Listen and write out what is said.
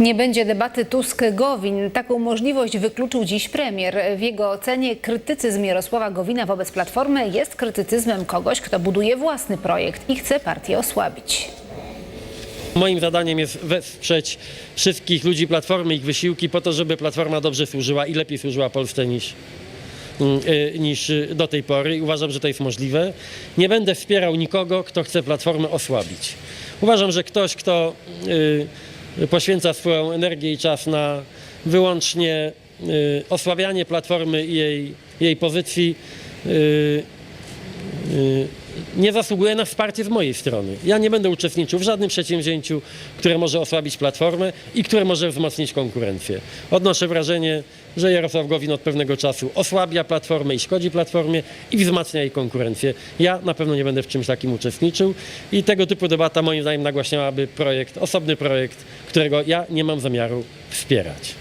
Nie będzie debaty Tusk-Gowin. Taką możliwość wykluczył dziś premier. W jego ocenie krytycyzm Jarosława Gowina wobec Platformy jest krytycyzmem kogoś, kto buduje własny projekt i chce partię osłabić. Moim zadaniem jest wesprzeć wszystkich ludzi Platformy, ich wysiłki po to, żeby Platforma dobrze służyła i lepiej służyła Polsce niż, mm, y, niż y, do tej pory uważam, że to jest możliwe. Nie będę wspierał nikogo, kto chce Platformę osłabić. Uważam, że ktoś, kto y, poświęca swoją energię i czas na wyłącznie y, osłabianie Platformy i jej, jej pozycji, y, y, nie zasługuje na wsparcie z mojej strony. Ja nie będę uczestniczył w żadnym przedsięwzięciu, które może osłabić Platformę i które może wzmocnić konkurencję. Odnoszę wrażenie, że Jarosław Gowin od pewnego czasu osłabia Platformę i szkodzi Platformie i wzmacnia jej konkurencję. Ja na pewno nie będę w czymś takim uczestniczył i tego typu debata moim zdaniem nagłaśniałaby projekt, osobny projekt, którego ja nie mam zamiaru wspierać.